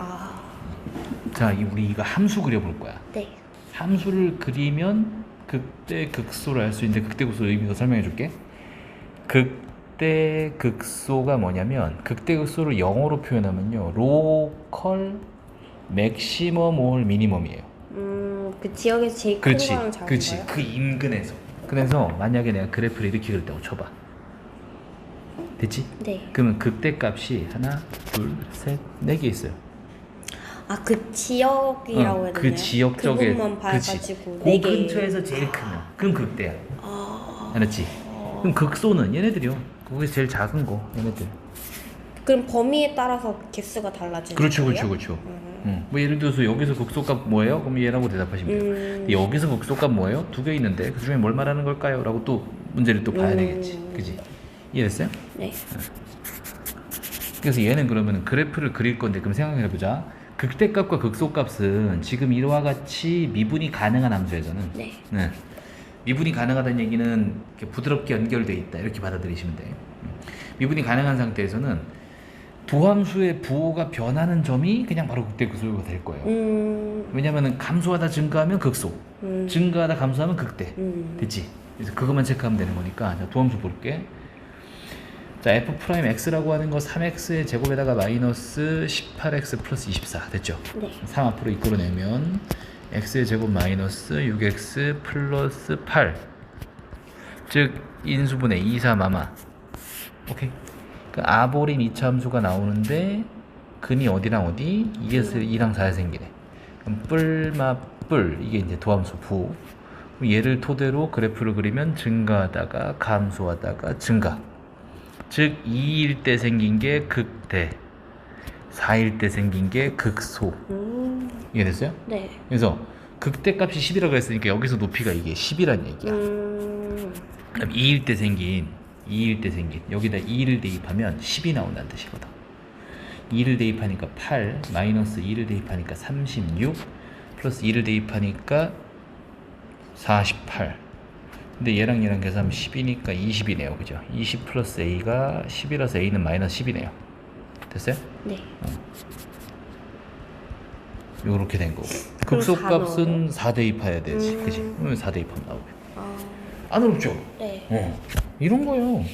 아, 자, 이- 우리 이거 함수 그려볼 거야. 네. 함수를 그리면 극대 극소를 알 수 있는데 극대 극소 의미도 설명해 줄게. 극대 극소가 뭐냐면 극대 극소를 영어로 표현하면요. 로컬 맥시멈 올 미니멈이에요. 음, 그 지역에서 제일 큰 그렇지. 거는 작은 그렇지. 거요? 그 인근에서. 그래서 만약에 내가 그래프를 이렇게 그렸다고 쳐 봐. 됐지? 네. 그러면 극대 값이 하나, 둘, 셋, 네 개 있어요. 아, 그 지역이라고 응, 해야 되나요? 그 지역 쪽에 부분만 그치. 봐가지고 그네 개. 근처에서 제일 크면 그럼 극대야. 아, 알았지? 그럼 극소는 얘네들이요. 거기서 제일 작은 거 얘네들. 그럼 범위에 따라서 개수가 달라지는 그렇죠, 거예요? 그렇죠, 그렇죠. 음. 응. 뭐 예를 들어서 여기서 극소값 뭐예요? 그럼 얘라고 대답하시면 돼요. 음. 여기서 극소값 뭐예요? 두 개 있는데 그 중에 뭘 말하는 걸까요? 라고 또 문제를 또 봐야 음. 되겠지. 그지? 이해됐어요? 네. 그래서 얘는 그러면 그래프를 그릴 건데 그럼 생각해 보자. 극대값과 극소값은 지금 이와 같이 미분이 가능한 함수에서는 네. 네. 미분이 가능하다는 얘기는 이렇게 부드럽게 연결돼 있다 이렇게 받아들이시면 돼요. 음. 미분이 가능한 상태에서는 두 함수의 부호가 변하는 점이 그냥 바로 극대 극소가 될 거예요. 음. 왜냐면은 감소하다 증가하면 극소, 음. 증가하다 감소하면 극대. 음. 됐지? 그래서 그것만 체크하면 되는 거니까 자, 두 함수 볼게. 자 f 프라임 x라고 하는 거 3x의 제곱에다가 마이너스 18x 플러스 24 됐죠? 네. 3 앞으로 이끌어내면 x의 제곱 마이너스 6x 플러스 8. 즉 인수분해 2, 3 아마. 오케이. 그 아보림 이차함수가 나오는데 근이 어디랑 어디? 2에서 2랑 4에 생기네. 그럼 뿔마 뿔 이게 이제 도함수 부. 그럼 얘를 토대로 그래프를 그리면 증가하다가 감소하다가 증가. 즉 2일 때 생긴 게 극대. 4일 때 생긴 게 극소. 음. 이해됐어요? 네. 그래서 극대 값이 10이라고 했으니까 여기서 높이가 이게 10이란 얘기야. 음. 그럼 2일 때 생긴 2일 때 생긴 여기다 2를 대입하면 10이 나온다는 뜻이거든. 2를 대입하니까 8 마이너스 2를 대입하니까 36 플러스 2를 대입하니까 48. 근데 얘랑 얘랑 계산하면 10이니까 20이네요. 그죠? 20 플러스 a가 10이라서 a는 마이너스 10이네요. 됐어요? 네. 요렇게 된 거고. 극소값은 4 대입해야 되지. 음. 그지? 그러면 4 대입하면 나오게. 아, 안 어렵죠? 네. 어. 이런 거요.